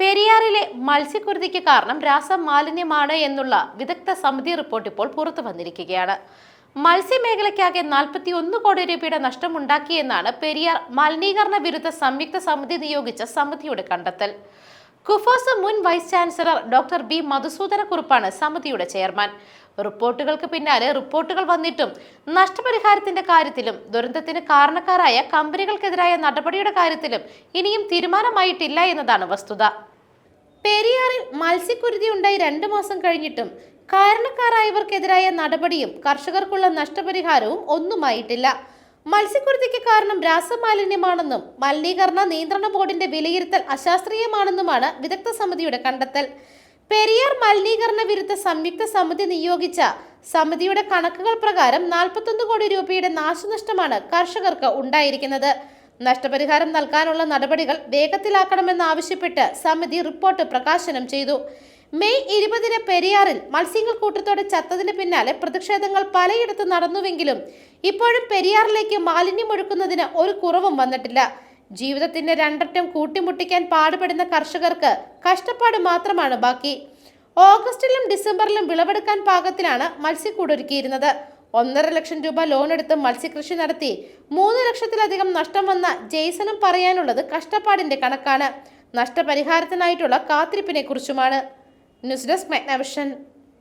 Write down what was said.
പെരിയാറിലെ മത്സ്യക്കുരുതിക്ക് കാരണം രാസമാലിന്യമാണ് എന്നുള്ള വിദഗ്ധ സമിതി റിപ്പോർട്ട് ഇപ്പോൾ പുറത്തു വന്നിരിക്കുകയാണ്. മത്സ്യമേഖലയ്ക്കാകെ നാൽപ്പത്തി ഒന്ന് കോടി രൂപയുടെ നഷ്ടമുണ്ടാക്കിയെന്നാണ് പെരിയാർ മലിനീകരണ വിരുദ്ധ സംയുക്ത സമിതി നിയോഗിച്ച സമിതിയുടെ കണ്ടെത്തൽ. കുഫോസ് മുൻ വൈസ് ചാൻസലർ ഡോക്ടർ ബി മധുസൂദനക്കുറിപ്പാണ് സമിതിയുടെ ചെയർമാൻ. റിപ്പോർട്ടുകൾക്ക് പിന്നാലെ റിപ്പോർട്ടുകൾ വന്നിട്ടും നഷ്ടപരിഹാരത്തിന്റെ കാര്യത്തിലും ദുരന്തത്തിന് കാരണക്കാരായ കമ്പനികൾക്കെതിരായ നടപടിയുടെ കാര്യത്തിലും ഇനിയും തീരുമാനമായിട്ടില്ല എന്നതാണ് വസ്തുത. പെരിയാറിൽ മത്സ്യക്കുരുതി ഉണ്ടായി രണ്ടു മാസം കഴിഞ്ഞിട്ടും കാരണക്കാരായവർക്കെതിരായ നടപടിയും കർഷകർക്കുള്ള നഷ്ടപരിഹാരവും ഒന്നുമായിട്ടില്ല. മത്സ്യക്കുരുതിക്ക് കാരണം രാസമാലിന്യമാണെന്നും മലിനീകരണ നിയന്ത്രണ ബോർഡിന്റെ വിലയിരുത്തൽ അശാസ്ത്രീയമാണെന്നുമാണ് വിദഗ്ധ സമിതിയുടെ കണ്ടെത്തൽ. പെരിയാർ മലിനീകരണ വിരുദ്ധ സംയുക്ത സമിതി നിയോഗിച്ച സമിതിയുടെ കണക്കുകൾ പ്രകാരം നാൽപ്പത്തൊന്ന് കോടി രൂപയുടെ നാശനഷ്ടമാണ് കർഷകർക്ക് ഉണ്ടായിരിക്കുന്നത്. നഷ്ടപരിഹാരം നൽകാനുള്ള നടപടികൾ വേഗത്തിലാക്കണമെന്നാവശ്യപ്പെട്ട് സമിതി റിപ്പോർട്ട് പ്രകാശനം ചെയ്തു. മെയ് ഇരുപതിന് പെരിയാറിൽ മത്സ്യങ്ങൾ കൂട്ടത്തോടെ ചത്തതിന് പിന്നാലെ പ്രതിഷേധങ്ങൾ പലയിടത്ത് നടന്നുവെങ്കിലും ഇപ്പോഴും പെരിയാറിലേക്ക് മാലിന്യം ഒഴുക്കുന്നതിന് ഒരു കുറവും വന്നിട്ടില്ല. ജീവിതത്തിന്റെ രണ്ടറ്റം കൂട്ടിമുട്ടിക്കാൻ പാടുപെടുന്ന കർഷകർക്ക് കഷ്ടപ്പാട് മാത്രമാണ് ബാക്കി. ഓഗസ്റ്റിലും ഡിസംബറിലും വിളവെടുക്കാൻ പാകത്തിലാണ് മത്സ്യക്കൂടൊരുക്കിയിരുന്നത് ഒന്നര ലക്ഷം രൂപ ലോൺ എടുത്ത് മത്സ്യകൃഷി നടത്തി. മൂന്ന് ലക്ഷത്തിലധികം നഷ്ടം വന്ന ജെയ്സനും പറയാനുള്ളത് കഷ്ടപ്പാടിന്റെ കണക്കാണ്. നഷ്ടപരിഹാരത്തിനായിട്ടുള്ള കാത്തിരിപ്പിനെ കുറിച്ചുമാണ് ന്യൂസ് ഡെസ്ക് മെഗ്നവിഷൻ.